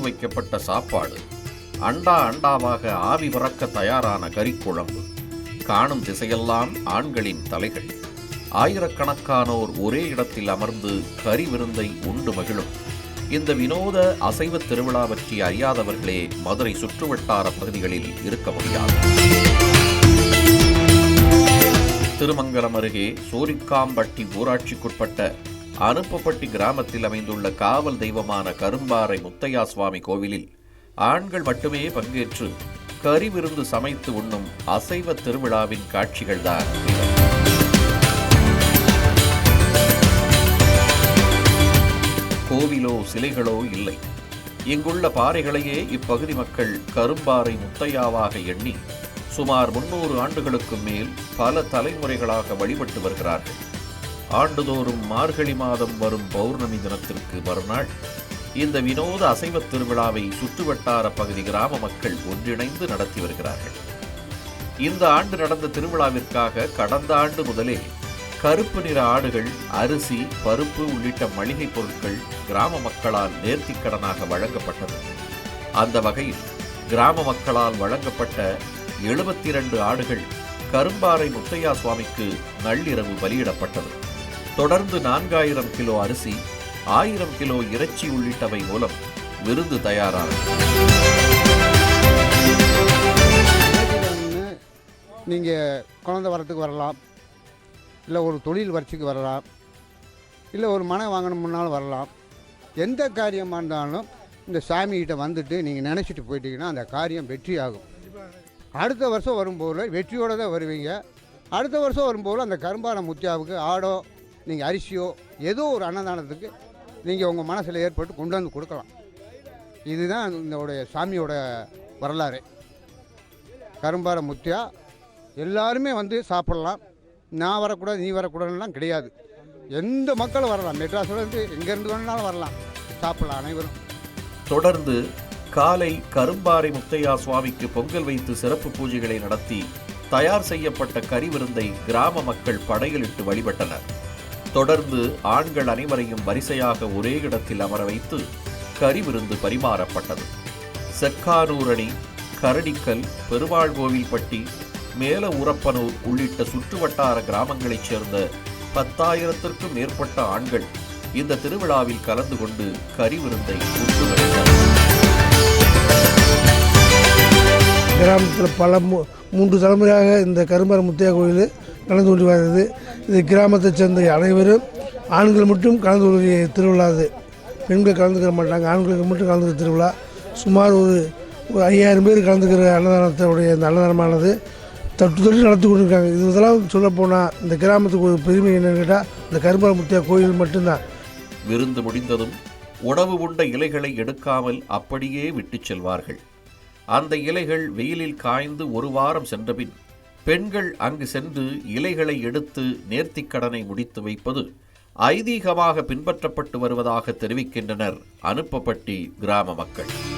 வைக்கப்பட்ட சாப்பாடு. அண்டா அண்டாவாக ஆவி பறக்க தயாரான கறிக்குழம்பு. காணும் திசையெல்லாம் ஆண்களின் தலைகள். ஆயிரக்கணக்கானோர் ஒரே இடத்தில் அமர்ந்து கறி விருந்தை உண்டு மகிழும். இந்த வினோத அசைவ திருவிழா பற்றி அறியாதவர்களே மதுரை சுற்றுவட்டார பகுதிகளில் இருக்க முடியாது. திருமங்கலம் அருகே சோரிக்காம்பட்டி ஊராட்சிக்குட்பட்ட அனுப்பப்பட்டி கிராமத்தில் அமைந்துள்ள காவல் தெய்வமான கரும்பாறை முத்தையா சுவாமி கோவிலில் ஆண்கள் மட்டுமே பங்கேற்று கறி விருந்து சமைத்து உண்ணும் அசைவ திருவிழாவின் காட்சிகள்தான். கோவிலோ சிலைகளோ இல்லை. இங்குள்ள பாறைகளையே இப்பகுதி மக்கள் கரும்பாறை முத்தையாவாக எண்ணி சுமார் முன்னூறு ஆண்டுகளுக்கு மேல் பல தலைமுறைகளாக வழிபட்டு வருகிறார்கள். ஆண்டுதோறும் மார்கழி மாதம் வரும் பௌர்ணமி தினத்திற்கு மறுநாள். இந்த வினோத அசைவத் திருவிழாவை சுற்றுவட்டார பகுதி கிராம மக்கள் ஒன்றிணைந்து நடத்தி வருகிறார்கள். இந்த ஆண்டு நடந்த திருவிழாவிற்காக கடந்த ஆண்டு முதலே கருப்பு நிற ஆடுகள் அரிசி பருப்பு உள்ளிட்ட மளிகைப் பொருட்கள் கிராம மக்களால் நேர்த்திக் கடனாக வழங்கப்பட்டது. அந்த வகையில் கிராம மக்களால் வழங்கப்பட்ட எழுபத்தி இரண்டு ஆடுகள் கரும்பாறை முத்தையா சுவாமிக்கு நள்ளிரவு பலியிடப்பட்டது. தொடர்ந்து நான்காயிரம் கிலோ அரிசி ஆயிரம் கிலோ இறைச்சி உள்ளிட்டவை மூலம் விருந்து தயாராகும் நீங்கள் குழந்த வரத்துக்கு வரலாம். இல்லை ஒரு தொழில் வளர்ச்சிக்கு வரலாம். இல்லை ஒரு மனை வாங்கணும்னாலும் வரலாம். எந்த காரியமாக இருந்தாலும் இந்த சாமிகிட்ட வந்துட்டு நீங்கள் நினச்சிட்டு போயிட்டீங்கன்னா அந்த காரியம் வெற்றி ஆகும் அடுத்த வருஷம் வரும்போது வெற்றியோடு தான் வருவீங்க. அடுத்த வருஷம் வரும்போது அந்த கரும்பான முத்தியாவுக்கு ஆடோ நீங்கள் அரிசியோ ஏதோ ஒரு அன்னதானத்துக்கு நீங்கள் உங்கள் மனசில் ஏற்பட்டு கொண்டு வந்து கொடுக்கலாம். இதுதான் இதோடைய சாமியோட வரலாறு. கரும்பார முத்தியா எல்லாருமே வந்து சாப்பிடலாம். நான் வரக்கூடாது நீ வரக்கூடாதுலாம் கிடையாது. எந்த மக்களும் வரலாம். மெட்ராஸ்லேருந்து எங்கேருந்து வேணுனாலும் வரலாம். சாப்பிடலாம் அனைவரும். தொடர்ந்து காலை கரும்பாறை முத்தையா சுவாமிக்கு பொங்கல் வைத்து சிறப்பு பூஜைகளை நடத்தி தயார் செய்யப்பட்ட கறி விருந்தை கிராம மக்கள் படையலிட்டு வழிபட்டனர். தொடர்ந்து ஆண்கள் அனைவரையும் வரிசையாக ஒரே இடத்தில் அமர வைத்து கறி விருந்து பரிமாறப்பட்டது செக்காரூரணி கரடிக்கல் பெருமாள் கோவில்பட்டி மேல உரப்பனூர் உள்ளிட்ட சுற்றுவட்டார கிராமங்களைச் சேர்ந்த பத்தாயிரத்திற்கும் மேற்பட்ட ஆண்கள் இந்த திருவிழாவில் கலந்து கொண்டு கறி விருந்தை உண்டு வருகின்றனர் கிராமத்தில் பல மூ மூன்று தலைமுறையாக இந்த கரும்பர முத்தையா கோயில் நடந்து கொண்டு வருகிறது. இது கிராமத்தைச் சேர்ந்த அனைவரும் ஆண்கள் மட்டும் கலந்து கொள்கிற திருவிழா அது. பெண்கள் கலந்துக்க மாட்டாங்க ஆண்களுக்கு மட்டும் கலந்துக்கிற திருவிழா. சுமார் ஒரு ஒரு ஐயாயிரம் பேர் கலந்துக்கிற அன்னதானத்தோடைய அந்த அன்னதானமானது தட்டு தொட்டு நடத்தி கொண்டிருக்காங்க. இது இதெல்லாம் சொல்லப்போனால் இந்த கிராமத்துக்கு ஒரு பெருமை என்னன்னு கேட்டால் இந்த கரும்பர முத்தையா கோயில் மட்டும்தான். விருந்து முடிந்ததும் உணவு உண்ட இலைகளை எடுக்காமல் அப்படியே விட்டுச் செல்வார்கள். அந்த இலைகள் வெயிலில் காய்ந்து ஒரு வாரம் சென்றபின் பெண்கள் அங்கு சென்று இலைகளை எடுத்து நேர்த்திக் கடனை முடித்து வைப்பது ஐதீகமாக பின்பற்றப்பட்டு வருவதாக தெரிவிக்கின்றனர் அனுப்பப்பட்டி கிராம மக்கள்.